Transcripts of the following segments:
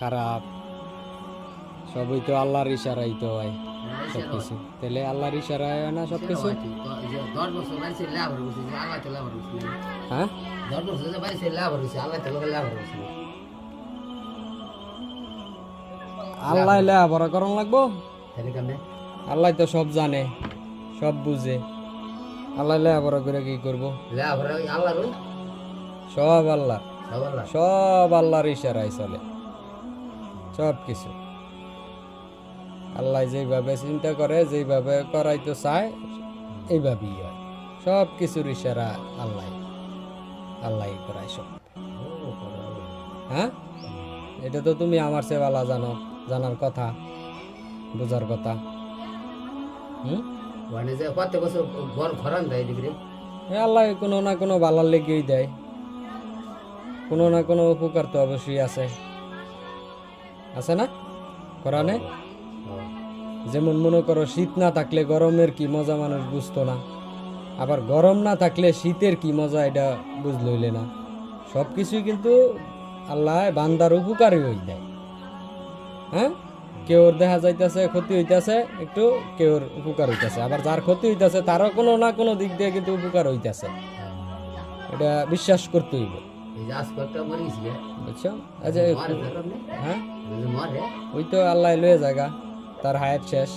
খারাপ। সবই তো আল্লাহর ইশারাই তো হয় সব কিছু তাহলে আল্লাহর ইশারায় হয় না সব কিছু দশ বছর বাড়িতে লাভ হয়েছে আল্লাহ হয়েছে হ্যাঁ? আল্লাহ করন লাগবো? আল্লাহ তো সব জানে সব বুঝে। আল্লাহ লেখাপড়া করে কি করব? সব আল্লাহ। সব আল্লাহর ইশারায় চলে। সব কিছু আল্লাহ যেইভাবে চিন্তা করে যেইভাবে করাইতে চায় এইভাবেই হয়। সব কিছুর ইশারা আল্লাহ। আল্লাহ করায় সব। হ্যাঁ? এটা তো তুমি আমার সেবালা জানো জানার কথা বোঝার কথা। হুম? মানে যে কত বছর ঘর ঘরান দেয় আল্লাহ কোনো না কোনো বালার লেগেই দেয়। কোনো না কোনো উপকার তো অবশ্যই আছে। আছে না? কোরআনে? যেমন মনে করো শীত না থাকলে গরমের কি মজা মানুষ বুঝতো না। আবার গরম না থাকলে শীতের কি মজা এটা বুঝলইলে না। সব কিছুই কিন্তু আল্লাহ বান্দার উপকারই হয়ে দেয়। হ্যাঁ? কেউর দেখা যাইতেছে ক্ষতি হইতাছে একটু কেউর উপকার হইতাছে। আবার যার ক্ষতি হইতাছে তারও কোনো না কোনো দিক দিয়ে কিন্তু উপকার হইতাছে। এটা বিশ্বাস করতে হইব। বুঝছ? আচ্ছা হ্যাঁ? ওই তো আল্লাহ লয়ে জায়গা তার হায়াত শেষ।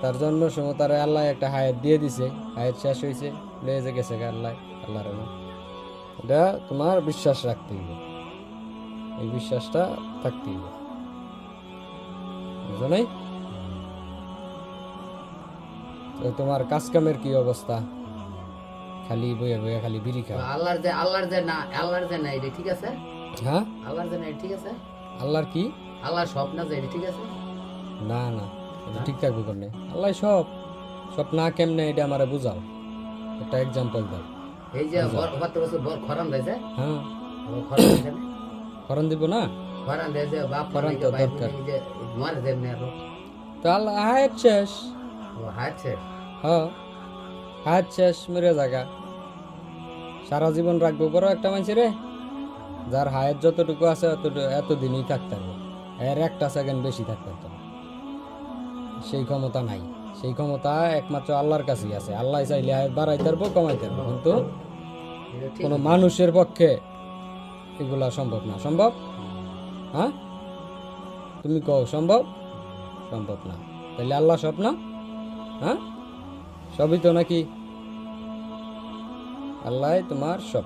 তার জন্ম সময় তার আল্লাহ একটা হায়াত দিয়ে দিছে, হায়াত শেষ হয়েছে লয়ে যে গেছে আল্লাহ এটা তোমার বিশ্বাস রাখতে হবে এই বিশ্বাসটা থাকতে হবে তোমার কাজ কামের কি অবস্থা? খালি বইয়া বইয়া খালি বিড়ি খাও। আল্লাহর যে আল্লাহর যে না আল্লাহর যে না এটা ঠিক আছে? হ্যাঁ? আল্লাহর যে না ঠিক আছে? আল্লাহর কি? আল্লাহর সব না যে এটা ঠিক আছে? না না। এটা ঠিক থাকবে কেমনে আল্লাহ সব। সব না কেমনে এটা আমারে বুঝাও। একটা এক্সাম্পল দাও। এই যে কত বছর ঘর খরান দেয় হ্যাঁ। খরান দিব না? খরান দেয় যে বাপ খরান তো দরকার। মরে দেয় না তো আল্লাহ হায়াত শেষ। ও হাঁটছে হ্যাঁ। হায়াত শেষ মেরে জায়গা সারা জীবন রাখব। বড় একটা মানুষ রে। যার হায়ের যতটুকু আছে এতদিনই থাকতে হবে। এর একটা সেকেন্ড বেশি থাকতে না। সেই ক্ষমতা নাই। সেই ক্ষমতা একমাত্র আল্লাহর কাছেই আছে। আল্লাহ চাইলে হায়াত বাড়াই পারব, কমাইতে পারব। কিন্তু কোনো মানুষের পক্ষে এগুলা সম্ভব না। সম্ভব? হ্যাঁ? তুমি কও, সম্ভব? সম্ভব না। তাহলে আল্লাহ সব না? হ্যাঁ? সবই তো নাকি আল্লাহ তোমার সব।